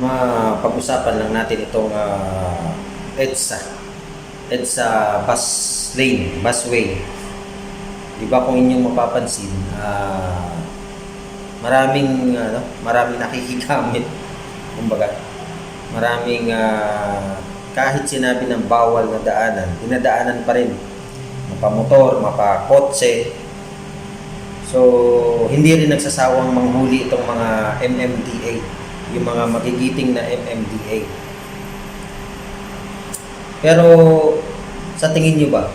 mapag-usapan lang natin itong ah, EDSA. EDSA bus lane, busway. Di ba kung inyong mapapansin, ah, maraming ano, maraming nakikigamit. Kumbaga, maraming ah, kahit sinabi ng bawal na daanan, dinadaanan pa rin. Mapamotor, mapakotse. So, hindi rin nagsasawang manghuli itong mga MMDA, yung mga magigiting na MMDA. Pero, sa tingin nyo ba,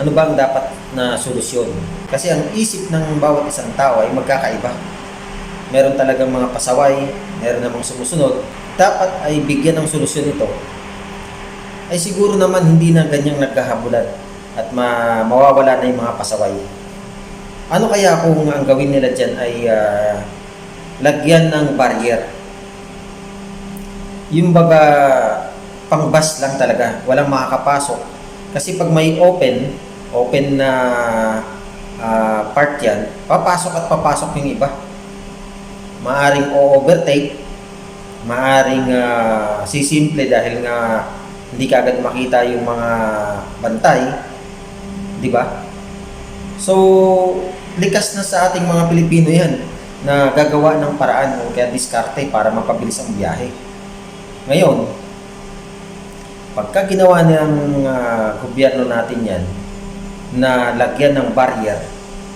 ano ba ang dapat na solusyon? Kasi ang isip ng bawat isang tao ay magkakaiba. Meron talagang mga pasaway, meron namang sumusunod. Dapat ay bigyan ng solusyon ito. Ay siguro naman hindi na ganyang nagkahabulan at ma mawawala na yung mga pasaway. Ano kaya kung ang gawin nila dyan ay ah, lagyan ng barrier? Yung baga pang bus lang talaga, walang makakapasok. Kasi pag may open, open na ah, part yan, papasok at papasok yung iba. Maaring o-overtake, maaring ah, sisimple dahil nga hindi kagad makita yung mga bantay, di ba? So, likas na sa ating mga Pilipino yan na gagawa ng paraan o kaya diskarte para mapabilis ang biyahe. Ngayon, pagka ginawa ng ah, gobyerno natin yan na lagyan ng barrier,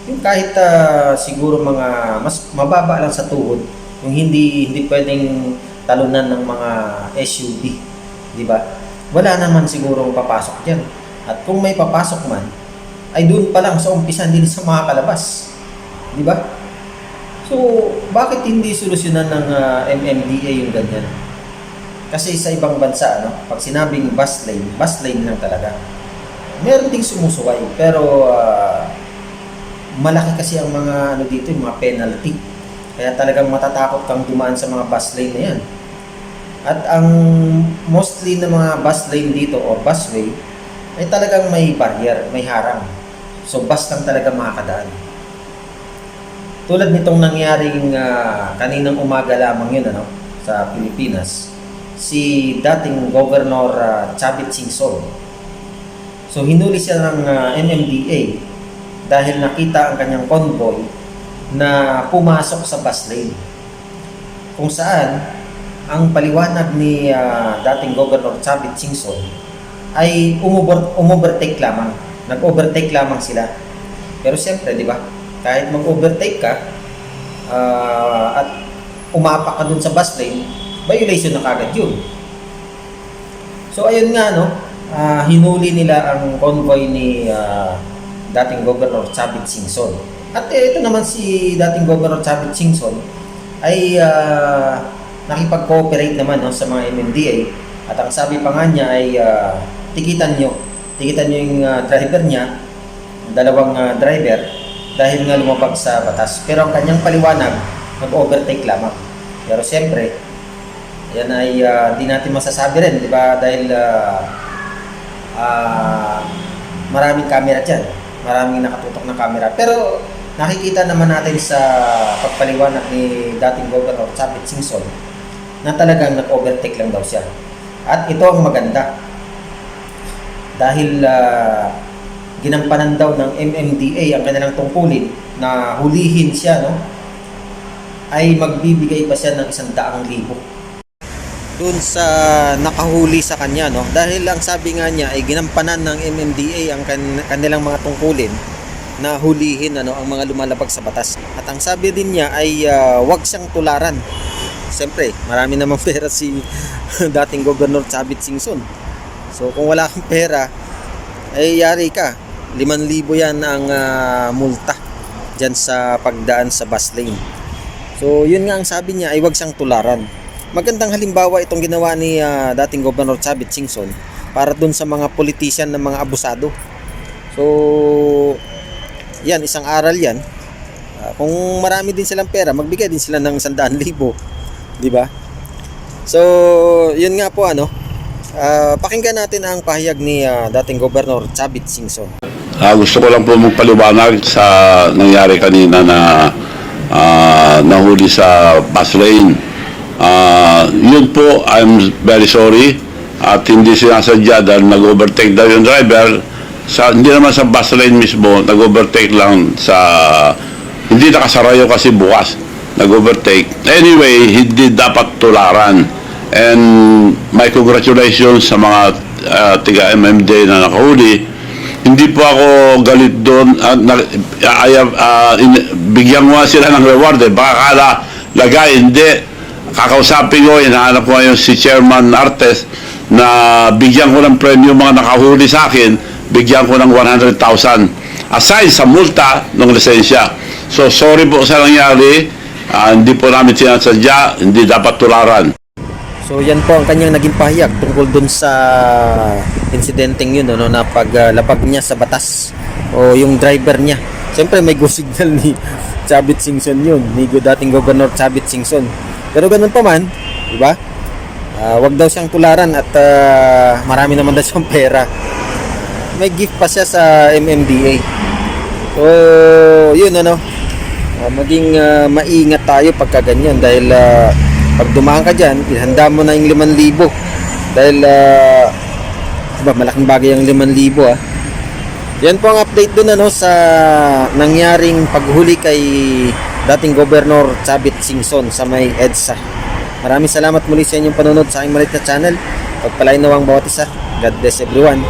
yung kahit ah, siguro mga mas mababa lang sa tuhod, yung hindi hindi pwedeng talunan ng mga SUV, di ba? Wala naman siguro papasok diyan. At kung may papasok man, ay doon pa lang sa umpisa hindi sa mga kalabas. Di ba? So, bakit hindi solusyonan ng ah, MMDA yung ganyan? Kasi sa ibang bansa, ano, pag sinabing bus lane, bus lane lang talaga. Meron ding sumusuway, pero ah, malaki kasi ang mga ano dito, yung mga penalty. Kaya talagang matatakot kang dumaan sa mga bus lane na yan. At ang mostly na mga bus lane dito o busway ay talagang may barrier, may harang. So bus lang talaga makakadaan. Tulad nitong nangyaring ah, kaninang umaga lamang yun ano, sa Pilipinas, si dating Governor uh, Chavit Singson. So hinuli siya ng ah, NMDA dahil nakita ang kanyang convoy na pumasok sa bus lane. Kung saan ang paliwanag ni ah, dating Governor Chavit Singson ay umubor, umovertake lamang. Nag-overtake lamang sila. Pero siyempre, di ba? Kahit mag-overtake ka ah, at umapak ka dun sa bus lane, violation na kagad yun. So ayun nga no, ah, hinuli nila ang convoy ni ah, dating Governor Chavit Singson. At eh, ito naman si dating Governor Chavit Singson ay ah, nakipag-cooperate naman no, sa mga MMDA at ang sabi pa nga niya ay ah, tikitan nyo. Tikitan nyo yung ah, driver niya, dalawang ah, driver dahil nga lumabag sa batas. Pero ang kanyang paliwanag, nag-overtake lamang. Pero siyempre, yan ay ah, di natin masasabi rin, di ba? Dahil ah, ah, maraming camera dyan. Maraming nakatutok na camera. Pero nakikita naman natin sa pagpaliwanag ni dating Governor Chapit Singson na talagang nag-overtake lang daw siya. At ito ang maganda. Dahil ah, ginampanan daw ng MMDA ang kanilang tungkulin na hulihin siya, no? ay magbibigay pa siya ng isang daang libo doon sa nakahuli sa kanya no dahil ang sabi nga niya ay ginampanan ng MMDA ang kan- kanilang mga tungkulin na hulihin ano ang mga lumalabag sa batas at ang sabi din niya ay ah, wag siyang tularan Siyempre, marami namang pera si dating Governor Chavit Singson. So kung wala kang pera, ay yari ka. 5,000 yan ang ah, multa dyan sa pagdaan sa bus lane. So yun nga ang sabi niya ay wag siyang tularan. Magandang halimbawa itong ginawa ni ah, dating Governor Chavit Singson para dun sa mga politician ng mga abusado. So yan, isang aral yan. Ah, kung marami din silang pera, magbigay din sila ng 100,000, 'di ba? So, yun nga po ano. ah, pakinggan natin ang pahayag ni ah, dating Governor Chavit Singson. Ah, gusto ko lang po magpaliwanag sa nangyari kanina na ah, nahuli sa bus lane. Ah, yun po, I'm very sorry. At hindi sinasadya dahil nag-overtake daw yung driver. Sa, hindi naman sa bus lane mismo, nag-overtake lang sa... Hindi nakasarayo kasi bukas. Nag-overtake. Anyway, hindi dapat tularan. And my congratulations sa mga ah, tiga MMD na nakahuli. Hindi po ako galit doon. at ah, in- bigyan mo sila ng reward. Eh. Baka kala lagay, hindi kakausapin ko, hinahanap ko ngayon si Chairman Artes na bigyan ko ng premyo mga nakahuli sa akin, bigyan ko ng 100,000 aside sa multa ng lisensya. So sorry po sa nangyari, Ah, hindi po namin sinasadya, hindi dapat tularan. So yan po ang kanyang naging pahayag tungkol dun sa insidenteng yun ano, na paglapag niya sa batas o yung driver niya. Siyempre may go signal ni Chavit Singson yun, ni dating Governor Chavit Singson. Pero ganun pa man, di ba? Ah, wag daw siyang tularan at ah, marami naman daw siyang pera. May gift pa siya sa MMDA. So, yun ano, Ah, maging ah, maingat tayo pagka ganyan dahil ah, pag dumaan ka dyan, ihanda mo na yung 5,000 dahil ah, diba, malaking bagay ang 5,000 ah. Yan po ang update dun ano sa nangyaring paghuli kay dating Governor Chavit Singson sa may EDSA. Maraming salamat muli sa inyong panonood sa aking maliit na channel. Pagpalain nawang bawat isa. God bless everyone.